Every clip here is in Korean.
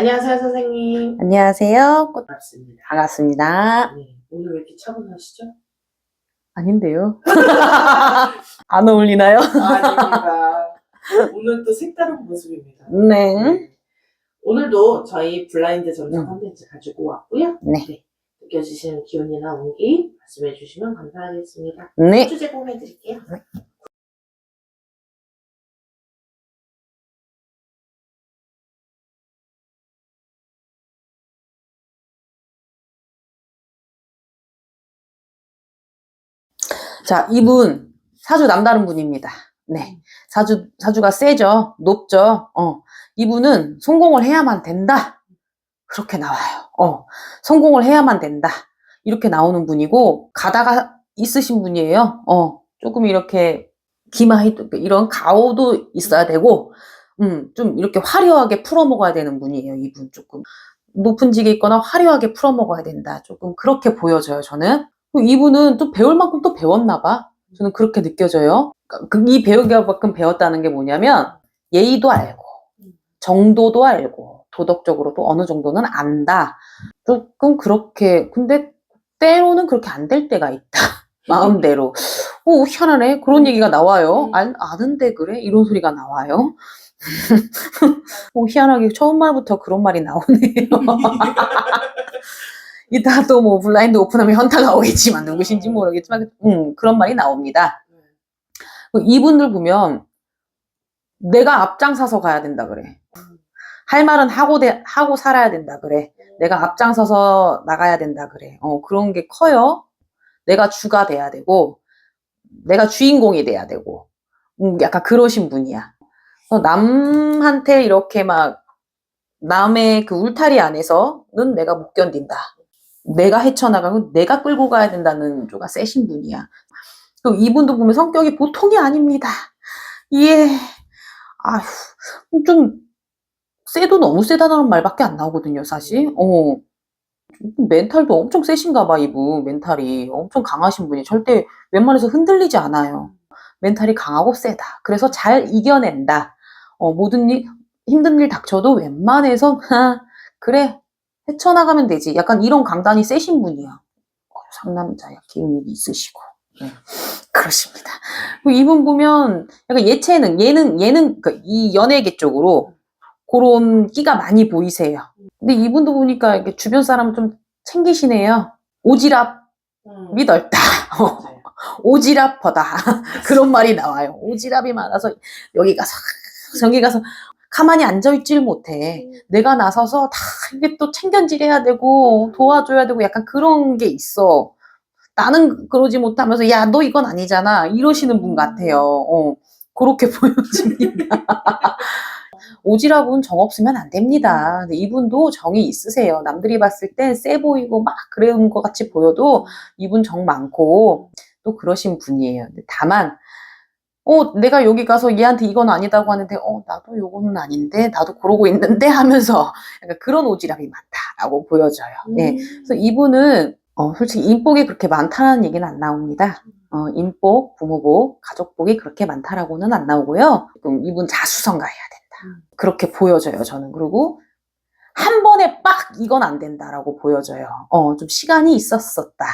안녕하세요, 선생님. 안녕하세요. 꽃- 반갑습니다. 반갑습니다. 네, 오늘 왜 이렇게 차분하시죠? 아닌데요. 안 어울리나요? 아닙니다. 오늘 또 색다른 모습입니다. 네. 오늘도 저희 블라인드 점정 음. 컨텐츠 가지고 왔고요. 네. 느껴지시는 기운이나 온기 말씀해 주시면 감사하겠습니다. 네. 주제 공유해 드릴게요. 자, 이분 사주 남다른 분입니다. 네. 사주 사주가 세죠. 높죠. 어. 이분은 성공을 해야만 된다. 그렇게 나와요. 어. 성공을 해야만 된다. 이렇게 나오는 분이고 가다가 있으신 분이에요. 어. 조금 이렇게 기마이 이런 가오도 있어야 되고 음, 좀 이렇게 화려하게 풀어 먹어야 되는 분이에요. 이분 조금 높은 직에 있거나 화려하게 풀어 먹어야 된다. 조금 그렇게 보여져요. 저는 이분은 또 배울 만큼 또 배웠나 봐. 저는 그렇게 느껴져요. 그- 이 배우기만큼 배웠다는 게 뭐냐면 예의도 알고 정도도 알고 도덕적으로도 어느 정도는 안다. 조금 그렇게 근데 때로는 그렇게 안 될 때가 있다. 마음대로. 오 희한하네. 그런 얘기가 나와요. 안, 아는데 그래? 이런 소리가 나와요. 오 희한하게 처음 말부터 그런 말이 나오네요. 이따 또 뭐 블라인드 오픈하면 현타가 오겠지만 누구신지 모르겠지만 음, 그런 말이 나옵니다. 그 이분들 보면 내가 앞장서서 가야 된다 그래. 할 말은 하고 대- 하고 살아야 된다 그래. 내가 앞장서서 나가야 된다 그래. 어, 그런 게 커요. 내가 주가 돼야 되고 내가 주인공이 돼야 되고 음, 약간 그러신 분이야. 남한테 이렇게 막 남의 그 울타리 안에서는 내가 못 견딘다. 내가 헤쳐나가고 내가 끌고 가야 된다는 조가 세신 분이야. 그리고 이분도 보면 성격이 보통이 아닙니다. 예. 아휴, 좀, 세도 너무 세다는 말밖에 안 나오거든요, 사실. 어. 멘탈도 엄청 세신가 봐, 이분. 멘탈이. 엄청 강하신 분이. 절대 웬만해서 흔들리지 않아요. 멘탈이 강하고 세다. 그래서 잘 이겨낸다. 어, 모든 일, 힘든 일 닥쳐도 웬만해서, 하, 그래, 헤쳐나가면 되지. 약간 이런 강단이 세신 분이야. 어, 상남자야. 기운이 있으시고. 네. 그렇습니다. 그리고 이분 보면 약간 예체능, 예능, 예능, 그이 연예계 쪽으로 그런 끼가 많이 보이세요. 근데 이분도 보니까 이렇게 주변 사람 좀 챙기시네요. 오지랖이 음, 넓다. 맞아요. 오지랖하다. 그런 말이 나와요. 오지랖이 많아서 여기 가서 저기 가서 가만히 앉아있질 못해. 내가 나서서 다 이게 또 챙견질해야 되고 도와줘야 되고 약간 그런 게 있어. 나는 그러지 못하면서 야 너 이건 아니잖아 이러시는 분 같아요. 어, 그렇게 보여집니다. 오지랖은 정 없으면 안 됩니다. 근데 이분도 정이 있으세요. 남들이 봤을 땐 세 보이고 막 그런 것 같이 보여도 이분 정 많고 또 그러신 분이에요. 다만 어, 내가 여기 가서 얘한테 이건 아니다고 하는데, 어, 나도 요거는 아닌데, 나도 그러고 있는데 하면서 약간 그런 오지랖이 많다라고 보여져요. 예. 음. 그래서 이분은, 어, 솔직히 인복이 그렇게 많다는 얘기는 안 나옵니다. 어, 인복, 부모복, 가족복이 그렇게 많다라고는 안 나오고요. 그럼 이분 자수성가해야 된다. 음. 그렇게 보여져요, 저는. 그리고 한 번에 빡 이건 안 된다라고 보여져요. 어, 좀 시간이 있었었다.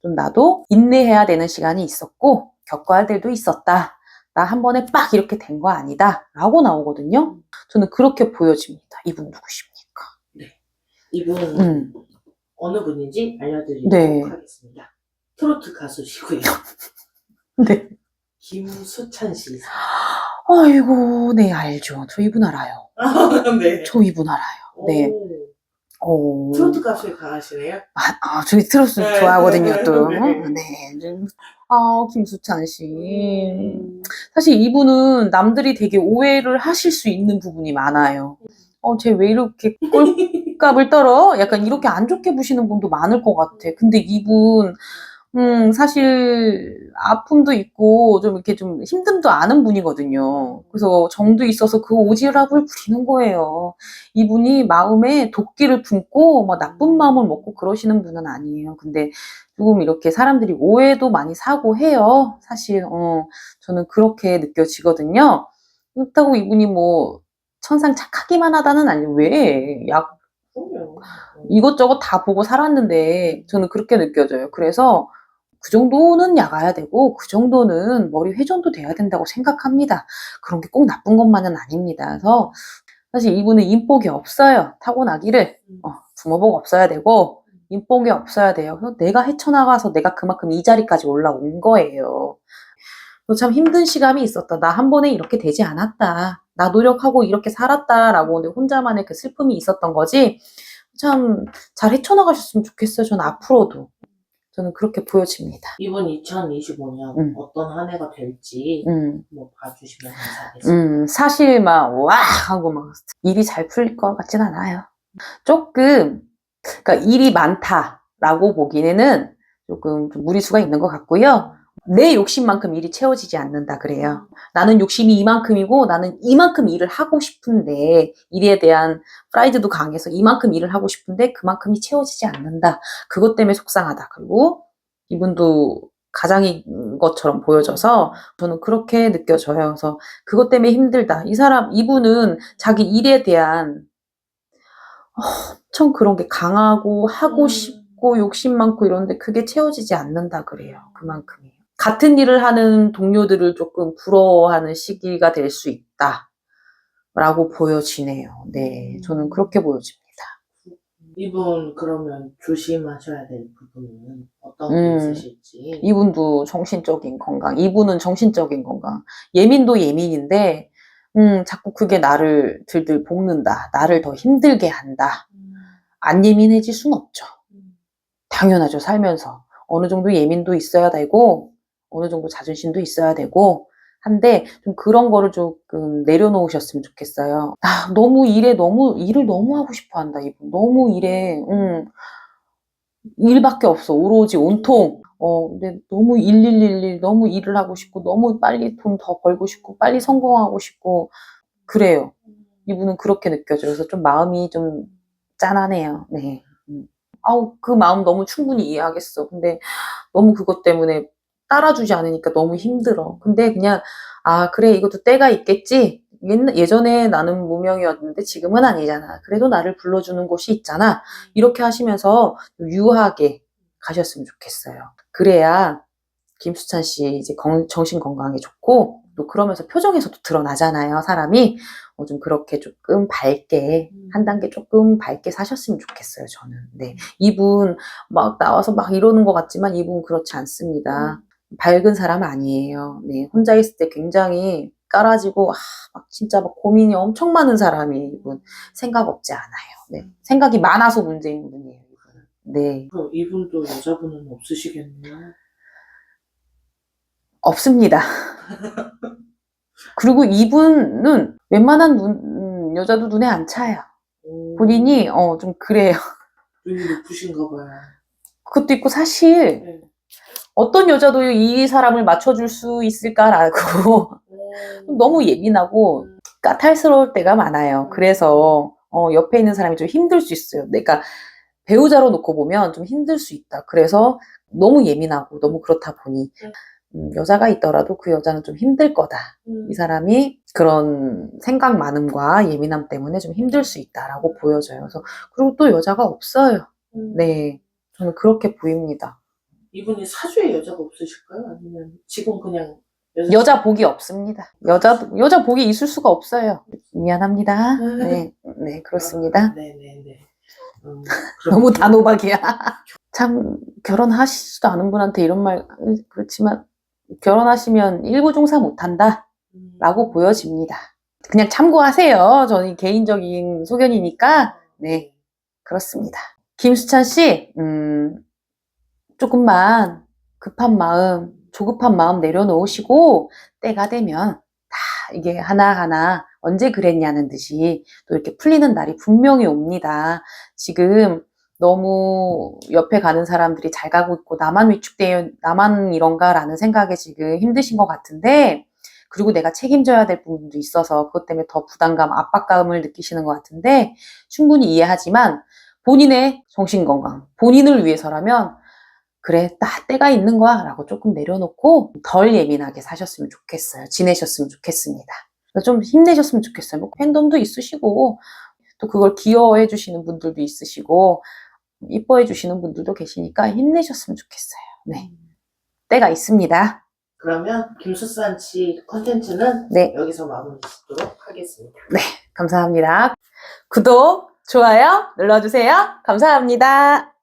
좀 나도 인내해야 되는 시간이 있었고, 겪어야 할 일도 있었다. 나 한 번에 빡 이렇게 된 거 아니다. 라고 나오거든요. 저는 그렇게 보여집니다. 이분 누구십니까? 이분 음. 어느 분인지 알려드리도록 네. 하겠습니다. 트로트 가수시고요. 네. 김수찬 씨. 아이고, 네, 알죠. 저 이분 알아요. 네. 저 이분 알아요. 네. 오, 어. 트로트 가수에 강하시네요. 아, 아, 저희 트로트 네. 좋아하거든요, 또. 네. 네. 좀, 아, 김수찬 씨. 음. 사실 이분은 남들이 되게 오해를 하실 수 있는 부분이 많아요. 어, 쟤 왜 이렇게 꼴값을 떨어? 약간 이렇게 안 좋게 보시는 분도 많을 것 같아. 근데 이분, 음, 사실 아픔도 있고 좀 이렇게 좀 힘듦도 아는 분이거든요. 그래서 정도 있어서 그 오지랖을 부리는 거예요. 이분이 마음에 도끼를 품고 뭐 나쁜 마음을 먹고 그러시는 분은 아니에요. 근데 조금 이렇게 사람들이 오해도 많이 사고 해요. 사실, 어, 저는 그렇게 느껴지거든요. 그렇다고 이분이 뭐 천상 착하기만 하다는 아니 왜? 약 그럼요. 이것저것 다 보고 살았는데 저는 그렇게 느껴져요. 그래서 그 정도는 야가야 되고 그 정도는 머리 회전도 돼야 된다고 생각합니다. 그런 게 꼭 나쁜 것만은 아닙니다. 그래서 사실 이분은 인복이 없어요. 타고나기를 음. 어, 부모복 없어야 되고 인복이 없어야 돼요. 그래서 내가 헤쳐나가서 내가 그만큼 이 자리까지 올라온 거예요. 참 힘든 시간이 있었다. 나 한 번에 이렇게 되지 않았다. 나 노력하고 이렇게 살았다라고 근데 혼자만의 그 슬픔이 있었던 거지. 참 잘 헤쳐나가셨으면 좋겠어요. 저는 앞으로도. 저는 그렇게 보여집니다. 이번 2025년 음. 어떤 한 해가 될지 음, 뭐 봐주시면 감사하겠습니다. 음, 사실 막, 와! 하고 막, 일이 잘 풀릴 것 같진 않아요. 조금, 그러니까 일이 많다라고 보기에는 조금 좀 무리수가 있는 것 같고요. 내 욕심만큼 일이 채워지지 않는다 그래요. 나는 욕심이 이만큼이고 나는 이만큼 일을 하고 싶은데 일에 대한 프라이드도 강해서 이만큼 일을 하고 싶은데 그만큼이 채워지지 않는다. 그것 때문에 속상하다. 그리고 이분도 가장인 것처럼 보여져서 저는 그렇게 느껴져요. 그래서 그것 때문에 힘들다. 이 사람, 이분은 자기 일에 대한 엄청 그런 게 강하고 하고 음. 싶고 욕심 많고 이런데 그게 채워지지 않는다 그래요. 그만큼이에요. 같은 일을 하는 동료들을 조금 부러워하는 시기가 될 수 있다. 라고 보여지네요. 네. 저는 그렇게 보여집니다. 이분 그러면 조심하셔야 될 부분은 어떤 게 음. 있으실지. 이분도 정신적인 건강, 이분은 정신적인 건강. 예민도 예민인데, 음, 자꾸 그게 나를 들들 볶는다. 나를 더 힘들게 한다. 음. 안 예민해질 순 없죠. 음. 당연하죠, 살면서. 어느 정도 예민도 있어야 되고, 어느 정도 자존심도 있어야 되고, 한데, 좀 그런 거를 조금 내려놓으셨으면 좋겠어요. 아, 너무 일에 너무, 일을 너무 하고 싶어 한다, 이분. 너무 일에, 음, 일밖에 없어. 오로지 온통. 어, 근데 너무 일일일일, 너무 일을 하고 싶고, 너무 빨리 돈 더 벌고 싶고, 빨리 성공하고 싶고, 그래요. 이분은 그렇게 느껴져요. 그래서 좀 마음이 좀 짠하네요. 네. 음. 아우, 그 마음 너무 충분히 이해하겠어. 근데 너무 그것 때문에 따라주지 않으니까 너무 힘들어. 근데 그냥, 아, 그래, 이것도 때가 있겠지. 예전에 나는 무명이었는데 지금은 아니잖아. 그래도 나를 불러주는 곳이 있잖아. 이렇게 하시면서 유하게 가셨으면 좋겠어요. 그래야 김수찬 씨 이제 건- 정신 건강에 좋고 또 그러면서 표정에서도 드러나잖아요. 사람이 어, 좀 그렇게 조금 밝게 음. 한 단계 조금 밝게 사셨으면 좋겠어요. 저는 네 이분 막 나와서 막 이러는 것 같지만 이분 그렇지 않습니다. 밝은 사람 아니에요. 네 혼자 있을 때 굉장히 깔아지고 아, 막 진짜 막 고민이 엄청 많은 사람이 이분 생각 없지 않아요. 네 생각이 많아서 문제인 분이에요. 이분은. 네 그럼 이분도 여자분은 없으시겠네요. 없습니다. 그리고 이분은 웬만한 눈, 음, 여자도 눈에 안 차요. 오, 본인이 어 좀 그래요. 눈이 높으신가 봐요. 그것도 있고 사실 네. 어떤 여자도 이 사람을 맞춰줄 수 있을까라고 오. 너무 예민하고 까탈스러울 때가 많아요. 그래서 어, 옆에 있는 사람이 좀 힘들 수 있어요. 내가 배우자로 놓고 보면 좀 힘들 수 있다. 그래서 너무 예민하고 너무 그렇다 보니 음, 여자가 있더라도 그 여자는 좀 힘들 거다. 음. 이 사람이 그런 생각 많음과 예민함 때문에 좀 힘들 수 있다라고 보여져요. 그래서 그리고 또 여자가 없어요. 음. 네, 저는 그렇게 보입니다. 이분이 사주에 여자가 없으실까요? 아니면 지금 그냥 여자, 여자 복이 없습니다. 여자 여자 복이 있을 수가 없어요. 미안합니다. 네, 네 그렇습니다. 네네네. 음, 너무 그렇군요. 단호박이야. 참 결혼하시지도 않은 분한테 이런 말 그렇지만 결혼하시면 일부종사 못한다. 음. 라고 보여집니다. 그냥 참고하세요. 저는 개인적인 소견이니까 네. 그렇습니다. 김수찬 씨, 음, 조금만 급한 마음, 조급한 마음 내려놓으시고 때가 되면 다 이게 하나하나 언제 그랬냐는 듯이 또 이렇게 풀리는 날이 분명히 옵니다. 지금 너무 옆에 가는 사람들이 잘 가고 있고 나만 위축돼요, 나만 이런가라는 생각에 지금 힘드신 것 같은데 그리고 내가 책임져야 될 부분도 있어서 그것 때문에 더 부담감, 압박감을 느끼시는 것 같은데 충분히 이해하지만 본인의 정신 건강, 본인을 위해서라면 그래, 나 때가 있는 거야 라고 조금 내려놓고 덜 예민하게 사셨으면 좋겠어요. 지내셨으면 좋겠습니다. 좀 힘내셨으면 좋겠어요. 뭐 팬덤도 있으시고 또 그걸 기여해 주시는 분들도 있으시고 이뻐해 주시는 분들도 계시니까 힘내셨으면 좋겠어요. 네. 때가 있습니다. 그러면 김수산치 컨텐츠는 네. 여기서 마무리 짓도록 하겠습니다. 감사합니다. 구독, 좋아요 눌러주세요. 감사합니다.